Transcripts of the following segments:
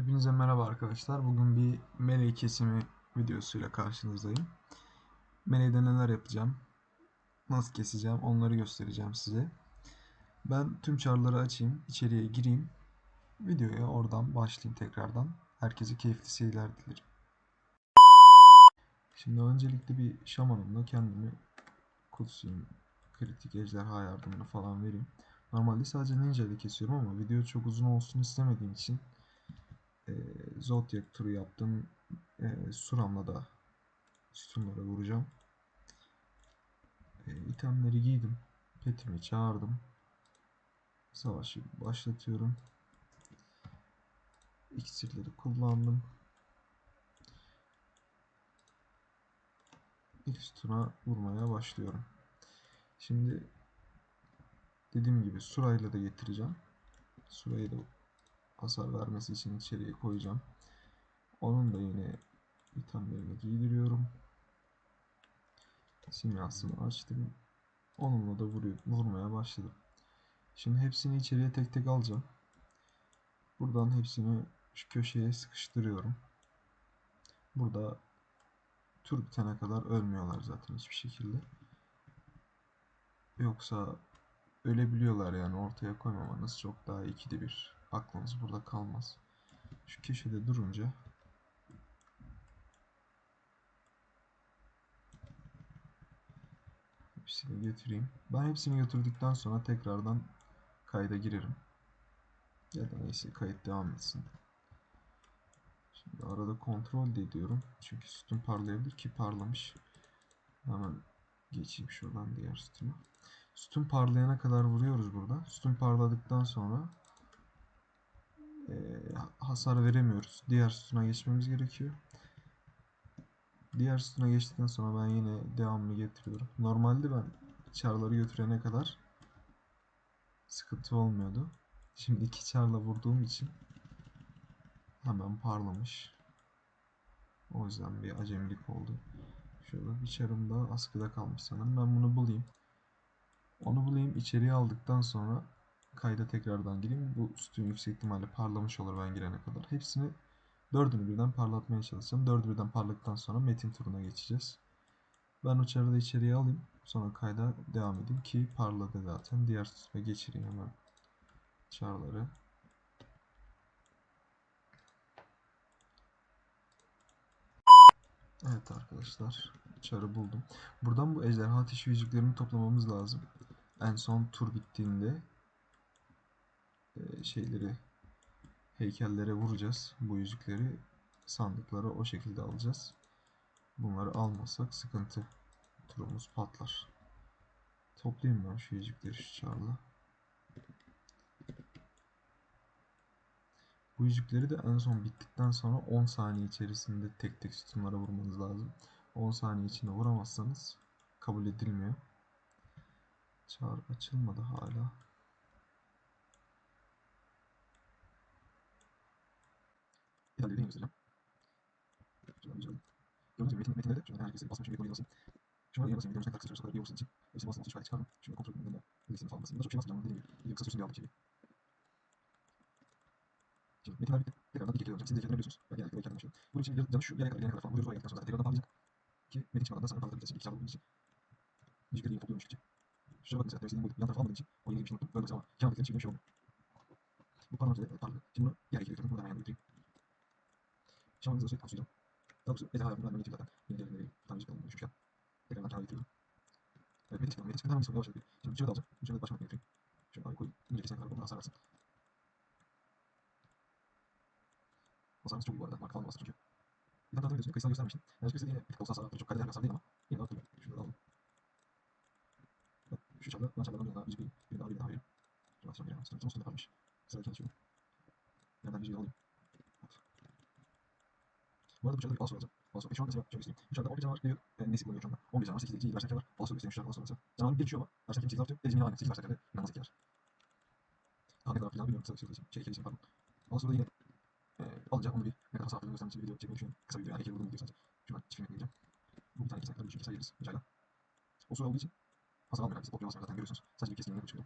Hepinize merhaba arkadaşlar. Bugün bir meleği kesimi videosuyla karşınızdayım. Meleğde neler yapacağım, nasıl keseceğim onları göstereceğim size. Ben tüm çarları açayım, içeriye gireyim. Videoya oradan başlayayım tekrardan. Herkese keyifli seyirler dilerim. Şimdi öncelikle bir şamanımla kendimi kutsayayım. Kritik ejderha yardımını falan vereyim. Normalde sadece ninja ile kesiyorum ama video çok uzun olsun istemediğim için e, Zodiac turu yaptım. E, Suram'la da sütunlara vuracağım. E, itemleri giydim. Petimi çağırdım. Savaşı başlatıyorum. İksirleri kullandım. İlk sütuna vurmaya başlıyorum. Şimdi dediğim gibi Sura'yla da getireceğim. Sura'yı da hasar vermesi için içeriye koyacağım. Onun da yine itemlerini giydiriyorum. Simyasını açtım. Onunla da vuruyor, vurmaya başladım. Şimdi hepsini içeriye tek tek alacağım. Buradan hepsini şu köşeye sıkıştırıyorum. Burada tur bitene kadar ölmüyorlar zaten hiçbir şekilde. Yoksa ölebiliyorlar yani ortaya koymamanız çok daha ikide bir. Aklınız burada kalmaz. Şu köşede durunca hepsini götüreyim. Ben hepsini götürdükten sonra tekrardan kayda girerim. Ya da neyse kayıt devam etsin. Şimdi arada kontrol de ediyorum. Çünkü sütun parlayabilir ki parlamış. Hemen geçeyim şuradan diğer sütuna. Sütun parlayana kadar vuruyoruz burada. Sütun parladıktan sonra e, hasar veremiyoruz. Diğer sütuna geçmemiz gerekiyor. Diğer sütuna geçtikten sonra ben yine devamlı getiriyorum. Normalde ben çarları götürene kadar sıkıntı olmuyordu. Şimdi iki çarla vurduğum için hemen parlamış. O yüzden bir acemilik oldu. Şöyle bir çarım daha askıda kalmış sanırım. Ben bunu bulayım. Onu bulayım. içeriye aldıktan sonra kayda tekrardan gireyim. Bu sütun yüksek ihtimalle parlamış olur ben girene kadar. Hepsini dördünü birden parlatmaya çalışacağım. Dördü birden parladıktan sonra metin turuna geçeceğiz. Ben o çarı içeriye alayım. Sonra kayda devam edeyim ki parladı zaten. Diğer sütuna geçireyim hemen çarları. Evet arkadaşlar. Çarı buldum. Buradan bu ejderha ateşi yüzüklerini toplamamız lazım. En son tur bittiğinde şeyleri heykellere vuracağız. Bu yüzükleri sandıklara o şekilde alacağız. Bunları almasak sıkıntı. Turumuz patlar. Toplayayım ben şu yüzükleri şu çarla. Bu yüzükleri de en son bittikten sonra 10 saniye içerisinde tek tek sütunlara vurmanız lazım. 10 saniye içinde vuramazsanız kabul edilmiyor. Çağrı açılmadı hala. İlerlediğini göstereceğim. Şuradan güzel. Gördüğünüz gibi metin, metinde de şuradan herkese basmış bir konuyu basayım. Şuna da basayım. Videomuza kadar kısa süre bir olsun için. Hepsini basın olsun. Şöyle çıkardım. Şöyle kontrol edin. Listeni falan basayım. Burada çok şey basmayacağım. Dediğim gibi. Video kısa sürsün diye aldım içeriye. Şimdi metinler bitti. Tekrardan kere alacağım. Siz de kendine biliyorsunuz. Ben genellikle kendim başlıyorum. Bunun için canı şu yere kadar, yere kadar falan vuruyoruz. Oraya geldikten sonra tekrardan parlayacak. Ki metin çıkmadan da sana parlayabilirsin. İki kere olduğumuz için. Müzikleri yine topluyorum çıkacak. Şuna bakın mesela dersinin bu yan tarafa almadığım için o yeni bir şey unuttum. Böyle mesela kâmetlerin çevirmiş oldum. Bu parmağımızda da parlı. Şimdi bunu diğer ikiye götürdüm. Buradan yanına götüreyim. Şamanızı da sürekli tansiyacağım. Daha doğrusu ejderha hayatımdan ben getirdim zaten. Yeni devrimleri tutan müzik alımını düşmüşken. Tekrardan kâra getiriyorum. Evet metin çıkalım. Metin çıkalım. Hemen sıkılmaya başladı. Şimdi bıçağı da alacağım. Bıçağı da başıma götüreyim. Şöyle abi koyayım. İnce kesene kadar bunu hasar versin. Hasarımız çok iyi bu arada. Marka falan bastı çünkü. Bir tane daha videosunda kayısal göstermiştim. Yani kayısal yine bir tık olsa hasar arttırıyor. Çok kaliteli bir hasar değil ama yine de arttırıyor. Şunu da alalım. Bak, Şu çarda, ben çarlardan birine daha müzik vereyim. Birine daha birine daha vereyim. Şöyle atacağım bir yana. Sıra üstünde kalmış. Sıra kendi şöyle. Nereden müziği alayım. Evet. Bu arada bu çarda bir falso alacağım. Falso. E şu an mesela şöyle göstereyim. Bu çarda 11 canavar geliyor. E, nesi buluyor şu anda. 11 canavar 8 2 versek var. Falso göstereyim şu falso mesela. Canavarın bir düşüyor ama. Versek 8 artıyor. Elizmini aynı. 8 versek de inanılmaz zekiler. Daha ne kadar falan bilmiyorum. Kısa bir için. Şey 2 pardon. Falso da yine e, alacağım onu bir ne kadar attığını göstermek için bir video çekmeyi düşünüyorum. Kısa bir video yani 2 vurduğum video sadece. Şu an çiftini yapmayacağım. Bu bir tane kesinlikle bir şey sayarız. Mücayla. O süre olduğu için hasar almıyor herkes. Okya basmıyor zaten görüyorsunuz. Sadece bir kesinlikle çıkıyor.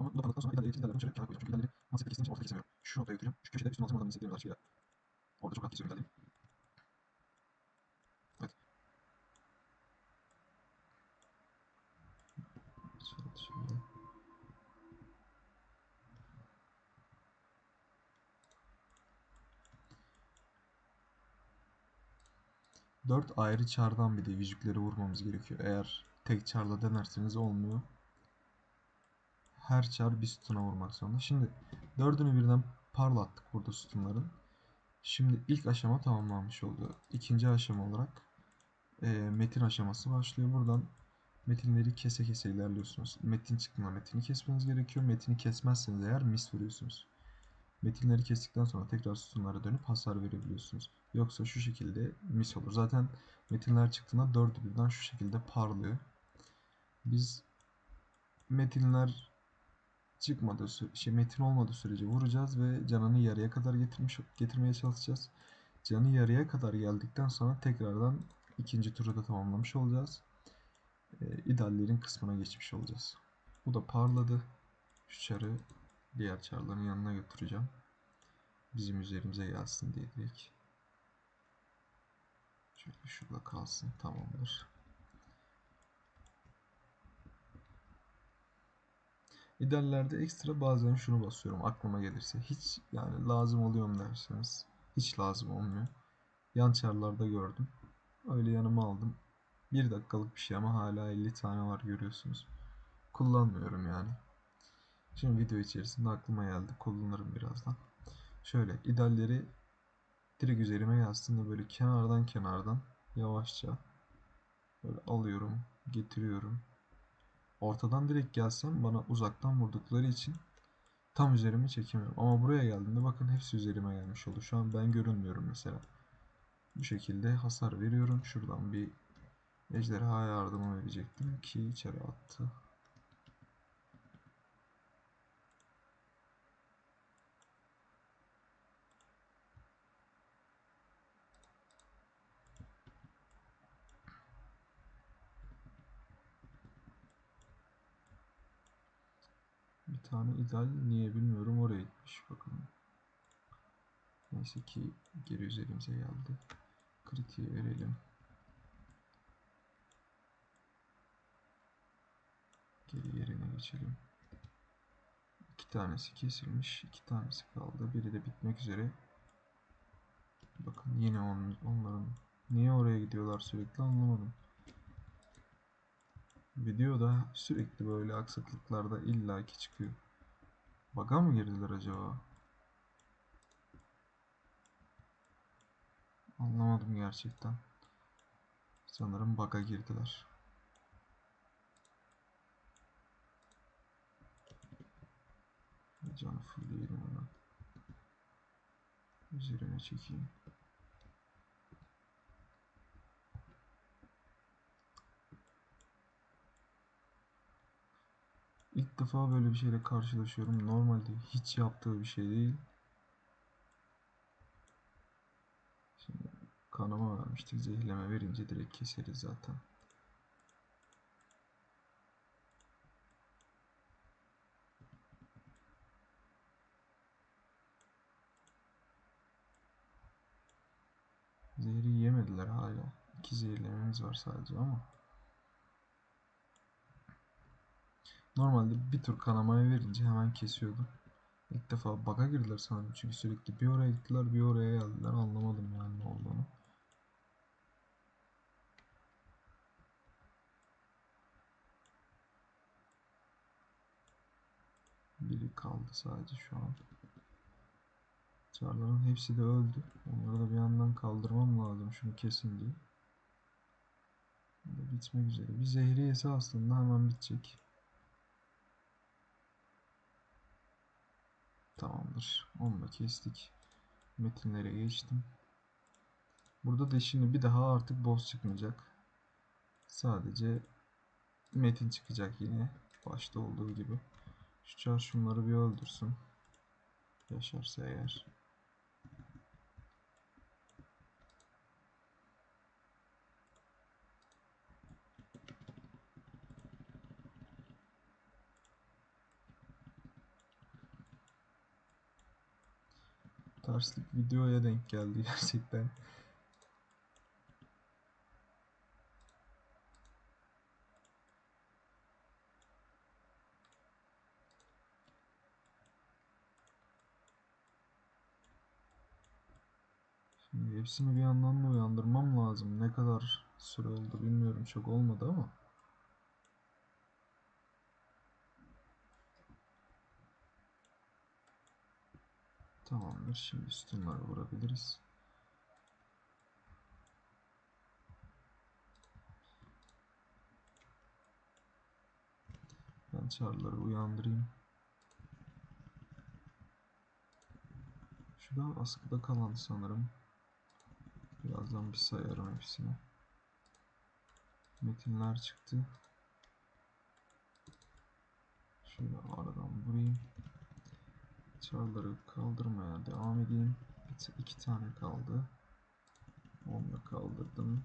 Ama bu da kaldıktan sonra ilerleri ilerleri şöyle kenara koyacağım. Çünkü ilerleri masaya kestiğim için ortada kesemiyorum. Şu noktaya götüreceğim. Şu köşede üstüne alacağım oradan istediğim açıyla. Orada çok rahat kesiyorum ilerleri. Evet. Şöyle. Dört ayrı çardan bir de yüzükleri vurmamız gerekiyor. Eğer tek çarla denerseniz olmuyor. Her çar bir sütuna vurmak zorunda. Şimdi dördünü birden parlattık burada sütunların. Şimdi ilk aşama tamamlanmış oldu. İkinci aşama olarak e, metin aşaması başlıyor. Buradan metinleri kese kese ilerliyorsunuz. Metin çıktığında metini kesmeniz gerekiyor. Metini kesmezseniz eğer mis vuruyorsunuz. Metinleri kestikten sonra tekrar sütunlara dönüp hasar verebiliyorsunuz. Yoksa şu şekilde mis olur. Zaten metinler çıktığında dördü birden şu şekilde parlıyor. Biz metinler çıkmadığı şey metin olmadığı sürece vuracağız ve canını yarıya kadar getirmiş getirmeye çalışacağız. Canı yarıya kadar geldikten sonra tekrardan ikinci turu da tamamlamış olacağız. E, ideallerin kısmına geçmiş olacağız. Bu da parladı. Şu çarı diğer çarların yanına götüreceğim. Bizim üzerimize gelsin diye direkt. Şöyle şurada kalsın. Tamamdır. İdeallerde ekstra bazen şunu basıyorum aklıma gelirse. Hiç yani lazım oluyor mu derseniz. Hiç lazım olmuyor. Yan çarlarda gördüm. Öyle yanıma aldım. Bir dakikalık bir şey ama hala 50 tane var görüyorsunuz. Kullanmıyorum yani. Şimdi video içerisinde aklıma geldi. Kullanırım birazdan. Şöyle idealleri direkt üzerime gelsin de böyle kenardan kenardan yavaşça böyle alıyorum, getiriyorum. Ortadan direkt gelsem bana uzaktan vurdukları için tam üzerime çekemiyorum. Ama buraya geldiğinde bakın hepsi üzerime gelmiş oldu. Şu an ben görünmüyorum mesela. Bu şekilde hasar veriyorum. Şuradan bir ejderha yardımı verecektim ki içeri attı. Tane ideal niye bilmiyorum oraya gitmiş bakın. Neyse ki geri üzerimize geldi. Kritiği verelim. Geri yerine geçelim. İki tanesi kesilmiş. iki tanesi kaldı. Biri de bitmek üzere. Bakın yine on, onların niye oraya gidiyorlar sürekli anlamadım. Videoda sürekli böyle aksaklıklarda illaki çıkıyor. Baga mı girdiler acaba? Anlamadım gerçekten. Sanırım baga girdiler. Canı fullleyelim hemen. Üzerine çekeyim. İlk defa böyle bir şeyle karşılaşıyorum. Normalde hiç yaptığı bir şey değil. Şimdi kanama vermiştik. Zehirleme verince direkt keseriz zaten. Zehri yemediler hala. İki zehirlememiz var sadece ama. Normalde bir tur kanamaya verince hemen kesiyordu. İlk defa bug'a girdiler sanırım çünkü sürekli bir oraya gittiler bir oraya geldiler anlamadım yani ne olduğunu. Biri kaldı sadece şu an. Çarların hepsi de öldü. Onları da bir yandan kaldırmam lazım şunu kesin diye. Bitmek üzere. Bir zehriyesi aslında hemen bitecek. Tamamdır. Onu da kestik. Metinlere geçtim. Burada da şimdi bir daha artık boss çıkmayacak. Sadece metin çıkacak yine. Başta olduğu gibi. Şu çar şunları bir öldürsün. Yaşarsa eğer. Terslik videoya denk geldi gerçekten. Şimdi hepsini bir yandan da uyandırmam lazım. Ne kadar süre oldu bilmiyorum. Çok olmadı ama. Tamamdır. Şimdi sütunları vurabiliriz. Ben çarları uyandırayım. Şu da askıda kalan sanırım. Birazdan bir sayarım hepsini. Metinler çıktı. Şöyle aradan vurayım. Çarları kaldırmaya devam edeyim. Bir, iki tane kaldı. Onu kaldırdım.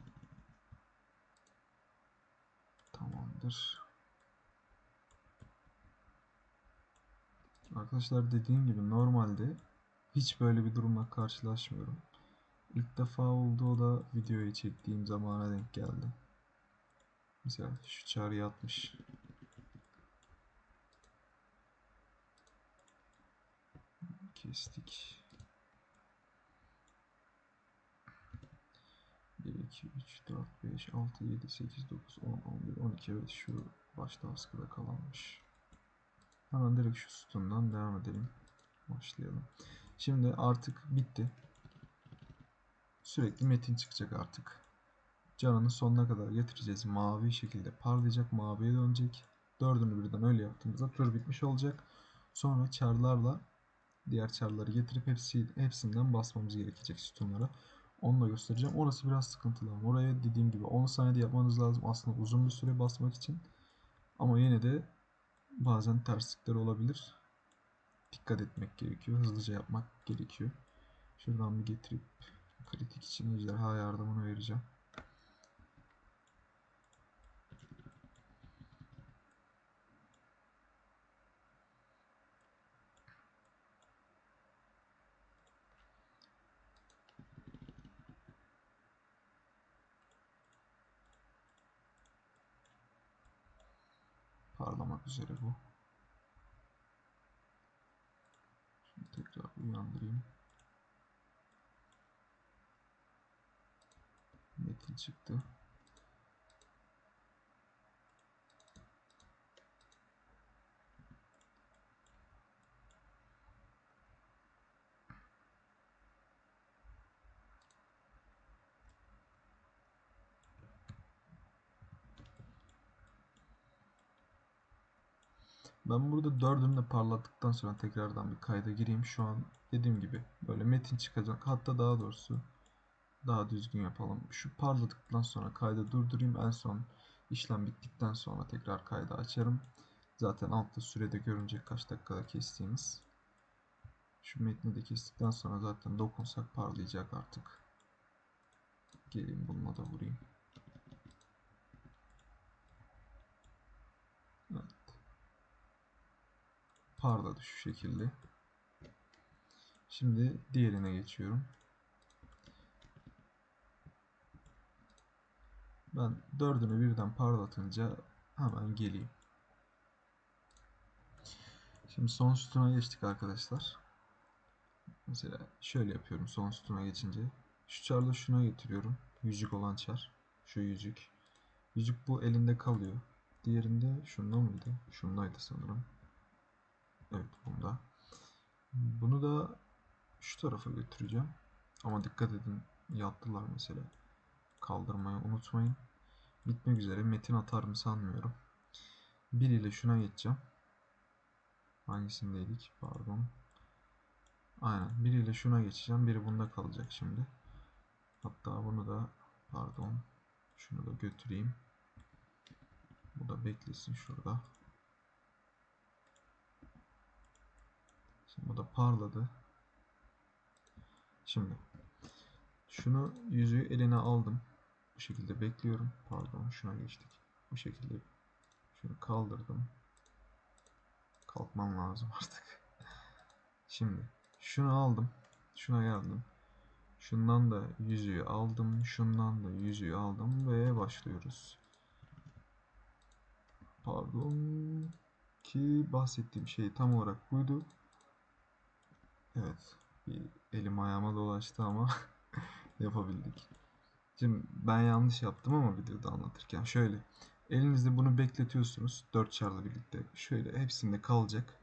Tamamdır. Arkadaşlar dediğim gibi normalde hiç böyle bir durumla karşılaşmıyorum. İlk defa oldu o da videoyu çektiğim zamana denk geldi. Mesela şu çağrı yatmış. Kestik. 1, 2, 3, 4, 5, 6, 7, 8, 9, 10, 11, 12 evet şu başta askıda kalanmış. Hemen direkt şu sütundan devam edelim. Başlayalım. Şimdi artık bitti. Sürekli metin çıkacak artık. Canını sonuna kadar getireceğiz. Mavi şekilde parlayacak. Maviye dönecek. Dördünü birden öyle yaptığımızda tur bitmiş olacak. Sonra çarlarla diğer çarları getirip hepsi, hepsinden basmamız gerekecek sütunlara. Onu da göstereceğim. Orası biraz sıkıntılı ama oraya dediğim gibi 10 saniyede yapmanız lazım. Aslında uzun bir süre basmak için. Ama yine de bazen terslikler olabilir. Dikkat etmek gerekiyor. Hızlıca yapmak gerekiyor. Şuradan bir getirip kritik için ejderha yardımını vereceğim. Parlamak üzere bu. Şimdi tekrar uyandırayım. Metin çıktı. Ben burada dördünü de parlattıktan sonra tekrardan bir kayda gireyim. Şu an dediğim gibi böyle metin çıkacak. Hatta daha doğrusu daha düzgün yapalım. Şu parladıktan sonra kaydı durdurayım. En son işlem bittikten sonra tekrar kaydı açarım. Zaten altta sürede görünecek kaç dakikada kestiğimiz. Şu metni de kestikten sonra zaten dokunsak parlayacak artık. Geleyim bununla da vurayım. Evet. Parladı şu şekilde. Şimdi diğerine geçiyorum. Ben dördünü birden parlatınca hemen geleyim. Şimdi son sütuna geçtik arkadaşlar. Mesela şöyle yapıyorum son sütuna geçince. Şu çarla şuna getiriyorum. Yüzük olan çar. Şu yüzük. Yüzük bu elinde kalıyor. Diğerinde şunda mıydı? Şundaydı sanırım. Evet bunda. Bunu da şu tarafa götüreceğim. Ama dikkat edin yattılar mesela. Kaldırmayı unutmayın. Bitmek üzere metin atar mı sanmıyorum. Bir ile şuna geçeceğim. Hangisindeydik? Pardon. Aynen. Bir ile şuna geçeceğim. Biri bunda kalacak şimdi. Hatta bunu da pardon. Şunu da götüreyim. Bu da beklesin şurada. Şimdi bu da parladı. Şimdi şunu yüzüğü eline aldım. Bu şekilde bekliyorum. Pardon şuna geçtik. Bu şekilde şunu kaldırdım. Kalkmam lazım artık. Şimdi şunu aldım. Şuna geldim. Şundan da yüzüğü aldım. Şundan da yüzüğü aldım ve başlıyoruz. Pardon ki bahsettiğim şey tam olarak buydu. Evet. Bir elim ayağıma dolaştı ama yapabildik. Şimdi ben yanlış yaptım ama videoda anlatırken şöyle. Elinizde bunu bekletiyorsunuz. 4 çarla birlikte. Şöyle hepsinde kalacak.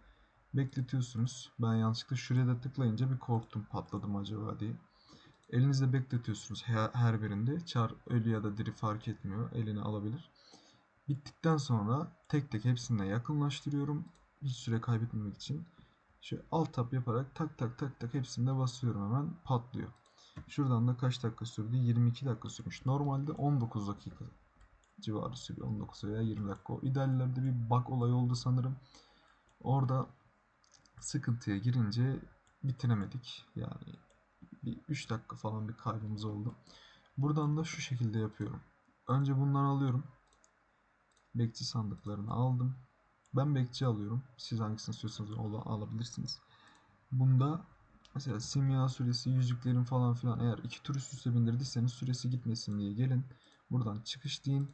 Bekletiyorsunuz. Ben yanlışlıkla şuraya da tıklayınca bir korktum patladım acaba diye. Elinizde bekletiyorsunuz her birinde. Çar ölü ya da diri fark etmiyor. Eline alabilir. Bittikten sonra tek tek hepsine yakınlaştırıyorum. Hiç süre kaybetmemek için. Şöyle alt tap yaparak tak tak tak tak hepsinde basıyorum hemen patlıyor. Şuradan da kaç dakika sürdü? 22 dakika sürmüş. Normalde 19 dakika civarı sürüyor. 19 veya 20 dakika. O ideallerde bir bug olayı oldu sanırım. Orada sıkıntıya girince bitiremedik. Yani bir 3 dakika falan bir kaybımız oldu. Buradan da şu şekilde yapıyorum. Önce bundan alıyorum. Bekçi sandıklarını aldım. Ben bekçi alıyorum. Siz hangisini istiyorsanız onu alabilirsiniz. Bunda mesela simya süresi, yüzüklerin falan filan eğer iki tur üst üste bindirdiyseniz süresi gitmesin diye gelin. Buradan çıkış deyin.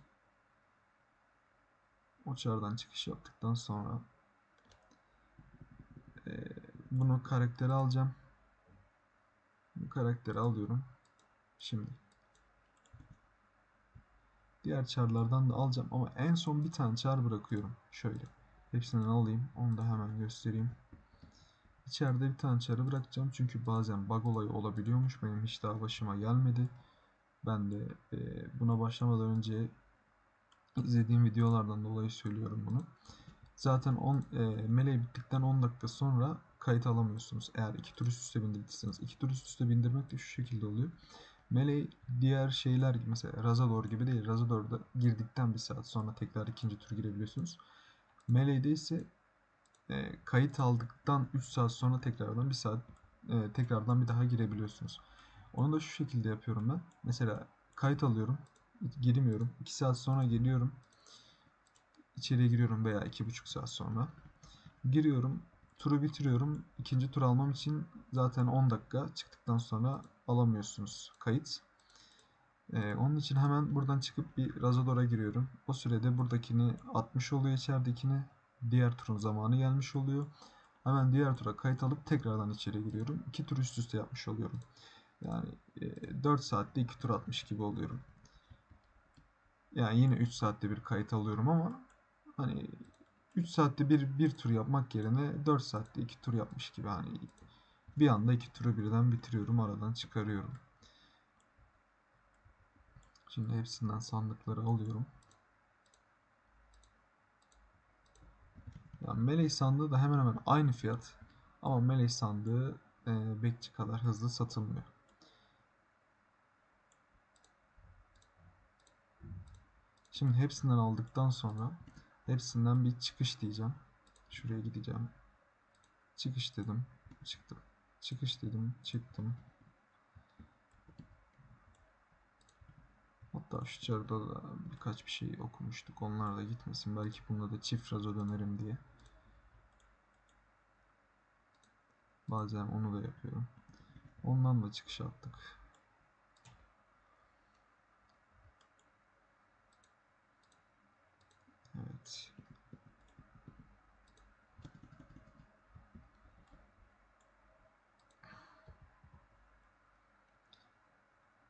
O çardan çıkış yaptıktan sonra e, bunu karaktere alacağım. Bu karakteri alıyorum. Şimdi diğer çarlardan da alacağım ama en son bir tane çar bırakıyorum. Şöyle. Hepsinden alayım. Onu da hemen göstereyim. İçeride bir tane çarı bırakacağım. Çünkü bazen bug olayı olabiliyormuş. Benim hiç daha başıma gelmedi. Ben de e, buna başlamadan önce izlediğim videolardan dolayı söylüyorum bunu. Zaten 10 e, meleği bittikten 10 dakika sonra kayıt alamıyorsunuz. Eğer iki tur üst üste bindirdiyseniz. iki tur üst üste bindirmek de şu şekilde oluyor. Melee diğer şeyler gibi mesela Razador gibi değil. Razador'da girdikten bir saat sonra tekrar ikinci tur girebiliyorsunuz. Melee'de ise e, kayıt aldıktan 3 saat sonra tekrardan bir saat e, tekrardan bir daha girebiliyorsunuz. Onu da şu şekilde yapıyorum ben. Mesela kayıt alıyorum. Girmiyorum. 2 saat sonra geliyorum. İçeriye giriyorum veya 2,5 saat sonra. Giriyorum. Turu bitiriyorum. İkinci tur almam için zaten 10 dakika çıktıktan sonra alamıyorsunuz kayıt. Ee, onun için hemen buradan çıkıp bir Razador'a giriyorum. O sürede buradakini 60 oluyor içeridekini. Diğer turun zamanı gelmiş oluyor. Hemen diğer tura kayıt alıp tekrardan içeri giriyorum. 2 tur üst üste yapmış oluyorum. Yani e, 4 saatte 2 tur atmış gibi oluyorum. Yani yine 3 saatte bir kayıt alıyorum ama hani 3 saatte bir, bir tur yapmak yerine 4 saatte 2 tur yapmış gibi hani bir anda iki turu birden bitiriyorum aradan çıkarıyorum. Şimdi hepsinden sandıkları alıyorum. Yani Melee sandığı da hemen hemen aynı fiyat. Ama Melee sandığı e, bekçi kadar hızlı satılmıyor. Şimdi hepsinden aldıktan sonra hepsinden bir çıkış diyeceğim. Şuraya gideceğim. Çıkış dedim. Çıktım. Çıkış dedim. Çıktım. Hatta şu çarda da birkaç bir şey okumuştuk. Onlar da gitmesin. Belki bunda da çift razo dönerim diye. Bazen onu da yapıyorum. Ondan da çıkış yaptık. Evet.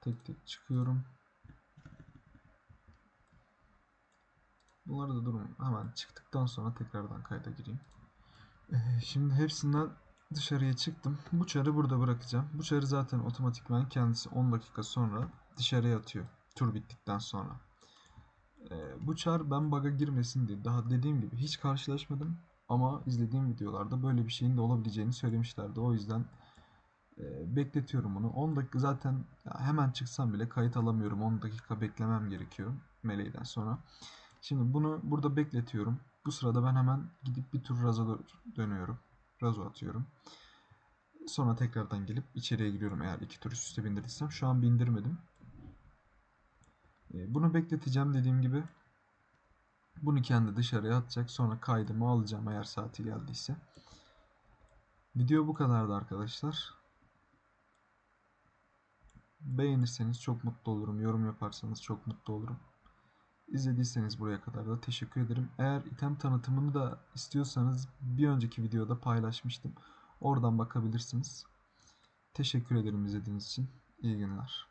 Tek tek çıkıyorum. Bunları da durun. Hemen çıktıktan sonra tekrardan kayda gireyim. Ee, şimdi hepsinden dışarıya çıktım. Bu çarı burada bırakacağım. Bu çarı zaten otomatikman kendisi 10 dakika sonra dışarıya atıyor. Tur bittikten sonra. Ee, bu çar ben bug'a girmesin diye daha dediğim gibi hiç karşılaşmadım. Ama izlediğim videolarda böyle bir şeyin de olabileceğini söylemişlerdi. O yüzden e, bekletiyorum bunu. 10 dakika zaten hemen çıksam bile kayıt alamıyorum. 10 dakika beklemem gerekiyor meleğden sonra. Şimdi bunu burada bekletiyorum. Bu sırada ben hemen gidip bir tur raza dönüyorum. Razo atıyorum. Sonra tekrardan gelip içeriye giriyorum eğer iki tur üst üste bindirdiysem. Şu an bindirmedim. E, bunu bekleteceğim dediğim gibi. Bunu kendi dışarıya atacak. Sonra kaydımı alacağım eğer saati geldiyse. Video bu kadardı arkadaşlar. Beğenirseniz çok mutlu olurum. Yorum yaparsanız çok mutlu olurum. İzlediyseniz buraya kadar da teşekkür ederim. Eğer item tanıtımını da istiyorsanız bir önceki videoda paylaşmıştım. Oradan bakabilirsiniz. Teşekkür ederim izlediğiniz için. İyi günler.